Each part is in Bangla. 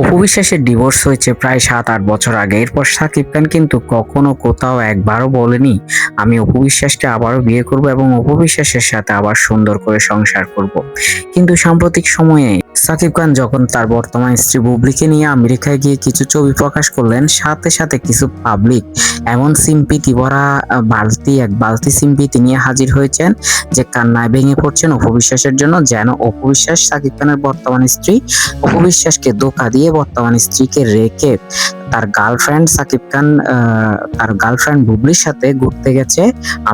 অপু বিশ্বাসের ডিভোর্স হয়েছে প্রায় সাত আট বছর আগে। এরপর সাকিব খান কিন্তু কখনো কোথাও একবারও বলেনি, আমি অপু বিশ্বাসকে আবারও বিয়ে করব এবং অপু বিশ্বাসের সাথে আবার সুন্দর করে সংসার করব। কিন্তু সাম্প্রতিক সময়ে সাকিব খান যখন তার বর্তমান স্ত্রী বুবলিকে নিয়ে আমেরিকায় গিয়ে কিছু ছবি প্রকাশ করলেন, সাথে সাথে কিছু পাবলিক এমন সিম্পিতি ভরা বালতি, এক বালতি সিম্পিতি নিয়ে হাজির হয়েছেন যে কান্নায় ভেঙে পড়ছেন অপু বিশ্বাসের জন্য, যেন অপু বিশ্বাস সাকিব খানের বর্তমান স্ত্রী অপু বিশ্বাসকে ধোকা দিয়ে বর্তমান স্ত্রীকে রেখে তার গার্লফ্রেন্ড সাকিব খান তার গার্লফ্রেন্ড বুবলির সাথে ঘুরতে গেছে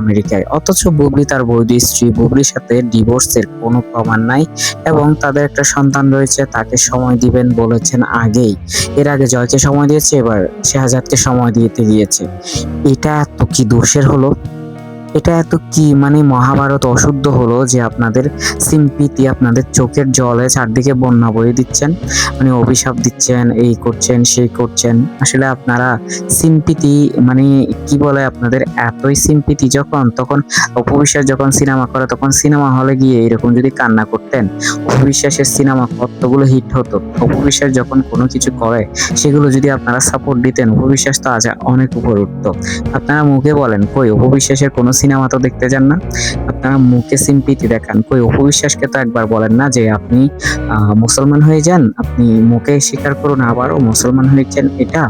আমেরিকায়। অথচ বুবলি তার বৈধ স্ত্রী বুবলির সাথে ডিভোর্সের কোনো প্রমাণ নাই এবং তাদের একটা সন্তান রয়েছে, তাকে সময় দিবেন বলেছেন আগেই। এর আগে জয়কে সময় দিয়েছে, এবার শেহাজাদকে সময় দিতে গিয়েছে এটা এত কি দোষের হলো? এটা এত কি? মানে মহাভারত অশুদ্ধ হলো যে আপনাদের সিম্পিতি আপনাদের চোখের জলে চারদিকে বন্যা বয়ে দিচ্ছেন মানে অভিশাপ দিচ্ছেন, এই করছেন, সেই করছেন। আসলে আপনারা সিম্পিতি মানে কি বলে আপনাদের, এতই সিম্পিতি যখন, তখন অপবিশ্বাস যখন সিনেমা করে, তখন সিনেমা হলে গিয়ে এরকম যদি কান্না করতেন, অপবিশ্বাসের সিনেমা কতগুলো হিট হতো। অপবিশ্বাস যখন কোনো কিছু করে, সেগুলো যদি আপনারা সাপোর্ট দিতেন, অপবিশ্বাস তো আজ অনেক উপরে উঠতো। আপনারা মুখে বলেন, কই, অপবিশ্বাসের কোনো সিনেমা তো দেখতে যান না। আপনারা মুখে সিম্পিতি দেখান। কই, অপবিশ্বাসকে তো একবার বলেন না যে আপনি মুসলমান হয়ে যান। আপনি মুখে স্বীকার করুন আবারও মুসলমান হয়েছেন এটা,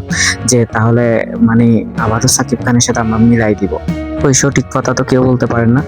যে তাহলে মানে আবারও সাকিব খানের সাথে আমরা মিলাই দিব। ওই সঠিক কথা তো কেউ বলতে পারেন না।